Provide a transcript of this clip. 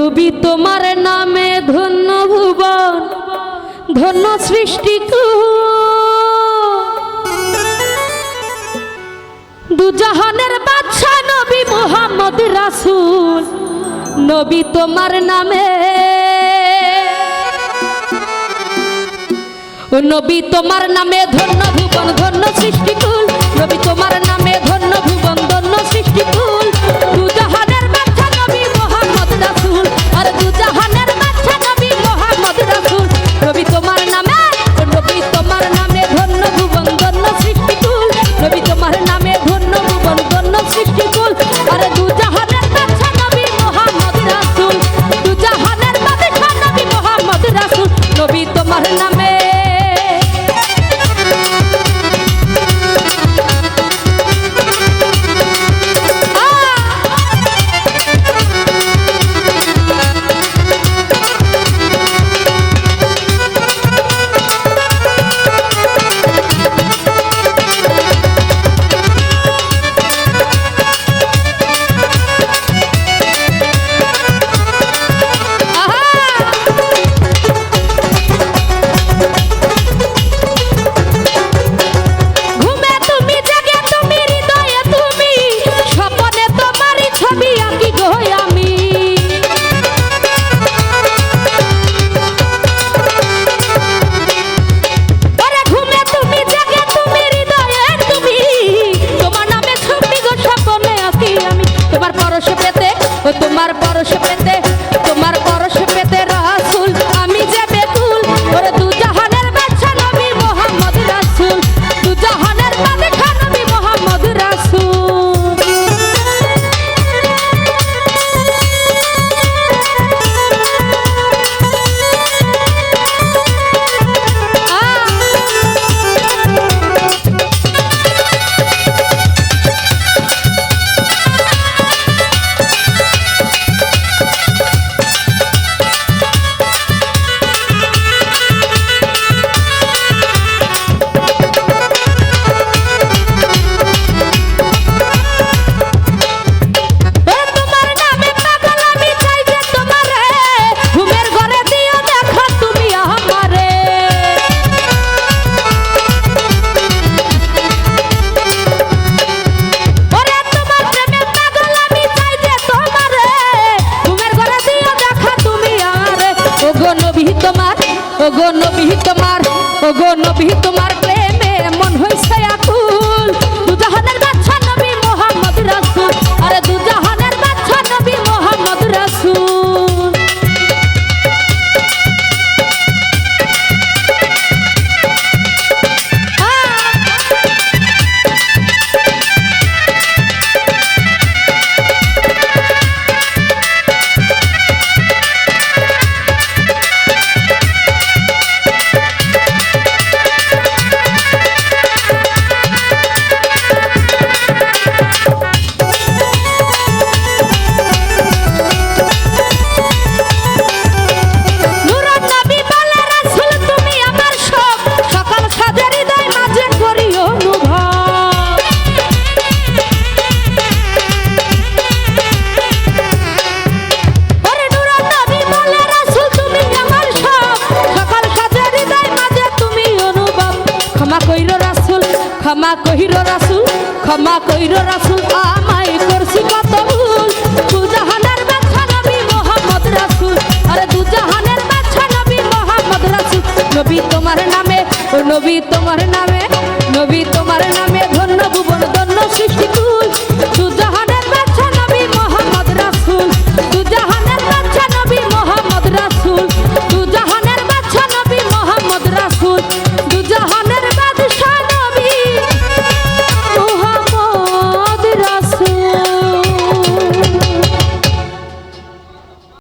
রবি তোমার নামে ধন্য ভুবন, ধন্য সৃষ্টি দুজাহানের বাদশাহ নবী মোহাম্মদ রাসুল, নবী তোমার নামে। নবী তোমার নামে ধন্য ভুবন, ধন্য সৃষ্টি ওগো নবী তোমার ওগো নবী তোমার ক্ষমা কহির রাসুল, ক্ষমা কহির রাসুল, আমায় করছি কত ভুল দুজাহানের বাচ্চা নবী মোহাম্মদ রাসুল, আরে দুজাহানের বাচ্চা নবী মোহাম্মদ রাসুল। নবী তোমার নামে নবী তোমার নামে, নবী তোমার নামে ধন্য ভুবন, ধন্য সৃষ্টি